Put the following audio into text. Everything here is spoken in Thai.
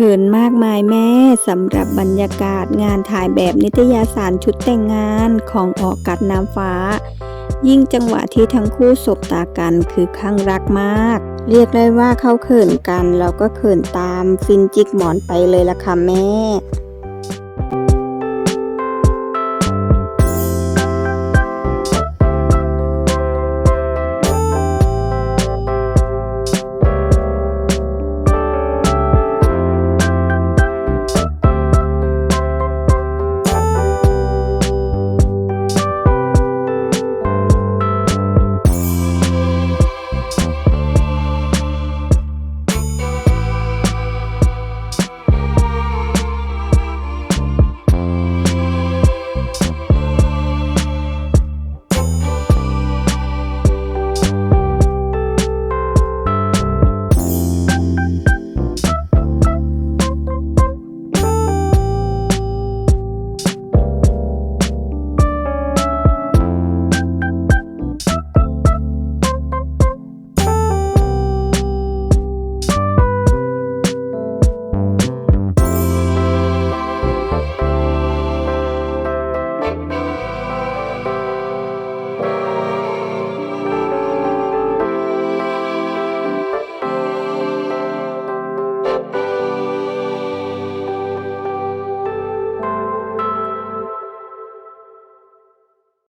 ขินมากมายแม่สำหรับบรรยากาศงานถ่ายแบบนิตยสารชุดแต่งงานของออกกัดน้ำฟ้า ยิ่งจังหวะที่ทั้งคู่สบตากันคือข้างรักมาก เรียกได้ว่าเขาเขินกัน เราก็เขินตามฟินจิกหมอนไปเลยล่ะค่ะแม่